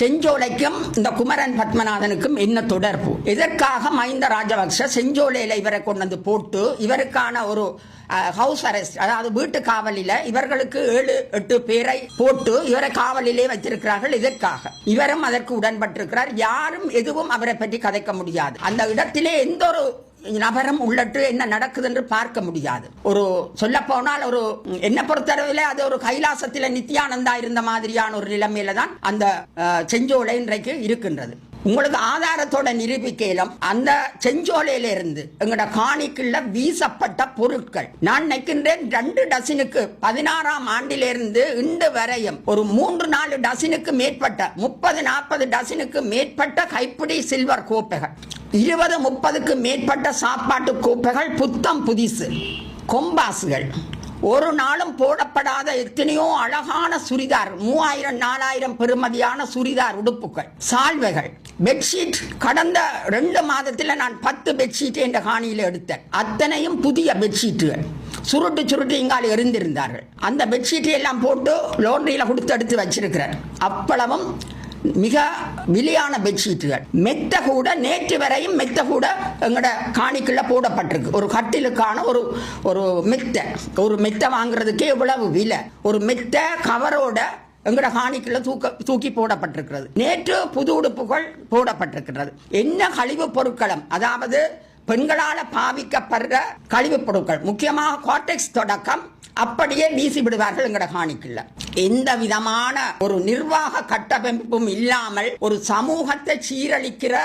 செஞ்சோலைக்கும் இந்த குமரன் பத்மநாதனுக்கும் என்ன தொடர்பு? எதற்காக மஹிந்த ராஜபக்ஷ செஞ்சோலையில் இவரை கொண்டு வந்து போட்டு இவருக்கான ஒரு ஹவுஸ் அரெஸ்ட் அதாவது வீட்டு காவலில இவர்களுக்கு ஏழு எட்டு பேரை போட்டு இவரை காவலிலே வைத்திருக்கிறார்கள். இதற்காக இவரும் அதற்கு உடன்பட்டிருக்கிறார். யாரும் எதுவும் அவரை பற்றி கதைக்க முடியாது. அந்த இடத்திலே எந்த ஒரு நபரம் உள்ளட்டு என்ன நடக்குது என்று பார்க்க முடியாது. ஒரு சொல்ல போனால் ஒரு என்ன பொறுத்தளவில் அது ஒரு கைலாசத்தில் நித்யானந்தா இருந்த மாதிரியான ஒரு நிலைமையில தான் அந்த செஞ்சோலை இன்றைக்கு இருக்கின்றது. உங்களுக்கு ஆதாரத்தோட நிரூபிக்கலாம் அந்த செஞ்சோலையில இருந்து எங்கட காணிக்குள்ள வீசப்பட்ட பொருட்கள். நான் நினைக்கின்றேன் ரெண்டு டசினுக்கு பதினாறாம் ஆண்டிலிருந்து இன்று வரையும் ஒரு மூன்று நாலு டசினுக்கு மேற்பட்ட முப்பது நாற்பது டசினுக்கு மேற்பட்ட கைப்பிடி சில்வர் கோப்பைகள். இருபது முப்பதுக்கு மேற்பட்ட சாப்பாட்டு கோப்பைகள் புத்தம் புதிசு கொம்பாசுகள். ஒரு நாளும் போடப்படாத எத்தனையோ அழகான சுரிதார் மூவாயிரம் நாலாயிரம் பெருமதியான சுரிதார் உடுப்புகள் சால்வைகள். பெட்ஷீட் கடந்த ரெண்டு மாதத்தில் நான் பத்து பெட்ஷீட் என்ற காணியில் எடுத்தேன். அத்தனையும் புதிய பெட்ஷீட்டுகள் சுருட்டு சுருட்டு இங்கால் எரிந்திருந்தார்கள். அந்த பெட்ஷீட்டை எல்லாம் போட்டு லோன்ரியில் கொடுத்து எடுத்து வச்சிருக்கிறேன். அப்பளவும் மிக விலையான பெட்ஷீட்டுகள் மெத்த கூட நேற்று வரையும் மெத்த கூட எங்களோட காணிக்குள்ள போடப்பட்டிருக்கு. ஒரு கட்டிலுக்கான ஒரு ஒரு மெத்த. ஒரு மெத்த வாங்குறதுக்கே எவ்வளவு விலை. ஒரு மெத்த கவரோட எங்களோட ஹானிக்குள்ள தூக்க தூக்கி போடப்பட்டிருக்கிறது. நேற்று புது உடுப்புகள் போடப்பட்டிருக்கிறது. என்ன கழிவு பொருட்களும் அதாவது பெண்களால் பாவிக்கப்படுற கழிவுப் பொருட்கள் முக்கியமாக கார்டெக்ஸ் தொடக்கம் அப்படியே வீசி விடுவார்கள் எங்களோட ஹானிக்குள்ள எந்த விதமான ஒரு நிர்வாக கட்டமைப்பும் இல்லாமல் ஒரு சமூகத்தை சீரழிக்கிற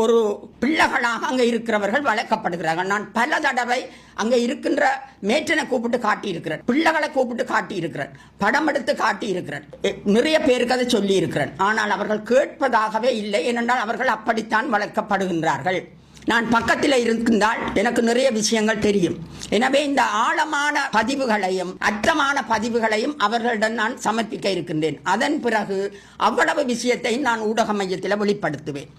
ஒரு பிள்ளைகளாக அங்கே இருக்கிறவர்கள் வளர்க்கப்படுகிறார்கள். நான் பல தடவை அங்கே இருக்கின்ற மேற்றனை கூப்பிட்டு காட்டியிருக்கிறேன். பிள்ளைகளை கூப்பிட்டு காட்டியிருக்கிறேன். படம் எடுத்து காட்டியிருக்கிறேன். நிறைய பேருக்கு அதை சொல்லியிருக்கிறேன். ஆனால் அவர்கள் கேட்பதாகவே இல்லை. ஏனென்றால் அவர்கள் அப்படித்தான் வளர்க்கப்படுகின்றார்கள். நான் பக்கத்தில் இருந்தால் எனக்கு நிறைய விஷயங்கள் தெரியும். எனவே இந்த ஆழமான பதிவுகளையும் அற்றமான பதிவுகளையும் அவர்களிடம் நான் சமர்ப்பிக்க இருக்கின்றேன். அதன் பிறகு அவ்வளவு விஷயத்தையும் நான் ஊடக மையத்தில் வெளிப்படுத்துவேன்.